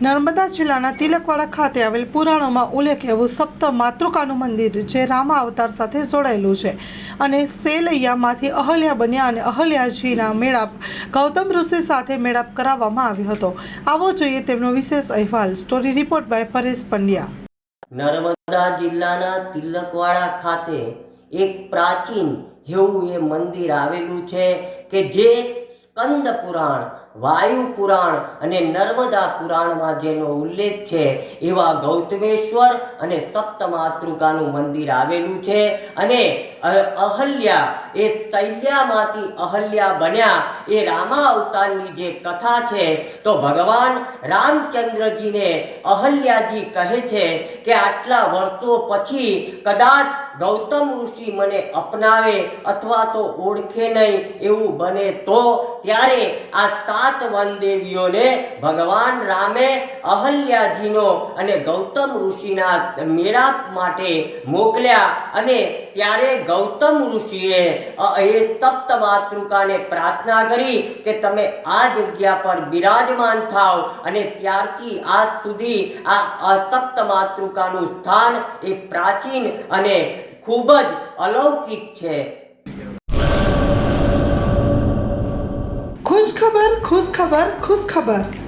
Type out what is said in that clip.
નર્મદા જિલ્લાના તિલકવાડા ખાતે આવેલ પુરાણોમાં ઉલ્લેખ એવું સપ્ત માતૃકાનું મંદિર જે રામા અવતાર સાથે જોડાયેલું છે. અને સેલૈયામાંથી અહલ્યા બન્યા અને અહલ્યાજીના મેળાપ ગૌતમ ઋષિ સાથે મેળાપ કરાવવામાં આવ્યો હતો. આવો જોઈએ તેમનો વિશેષ અહેવાલ. Story report by Paresh Pandya. Narmada જિલ્લાના તિલકવાડા ખાતે એક પ્રાચીન એવું એ મંદિર આવેલું છે કે જે સ્કંદ પુરાણ વાયુ પુરાણ અને નર્મદા પુરાણમાં જેનો ઉલ્લેખ છે, એવા ગૌતમેશ્વર અને સપ્તમાતૃકાનું મંદિર આવેલું છે અને અહલ્યા, એ શૈલ્યામાંથી અહલ્યા બન્યા. એ રામા અવતારની જે કથા છે, તો ભગવાન રામચંદ્રજીને અહલ્યાજી કહે છે કે આટલા વર્ષો પછી કદાચ ગૌતમ ઋષિ મને અપનાવે અથવા તો ઓળખે નહીં એવું બને તો ત્યારે આ સાત વનદેવીઓને ભગવાન રામે અહલ્યાજીનો અને ગૌતમ ઋષિના મેળાપ માટે મોકલ્યા. અને ત્યારે ગૌતમ ઋષિએ એ સપ્ત માતૃકાને પ્રાર્થના કરી કે તમે આ જગ્યા પર બિરાજમાન થાવ અને ત્યારથી આજ સુધી આ અતપ્ત માતૃકાનું સ્થાન એ પ્રાચીન અને ખૂબ જ અલૌકિક છે. ખુશ ખબર ખુશ ખબર ખુશ ખબર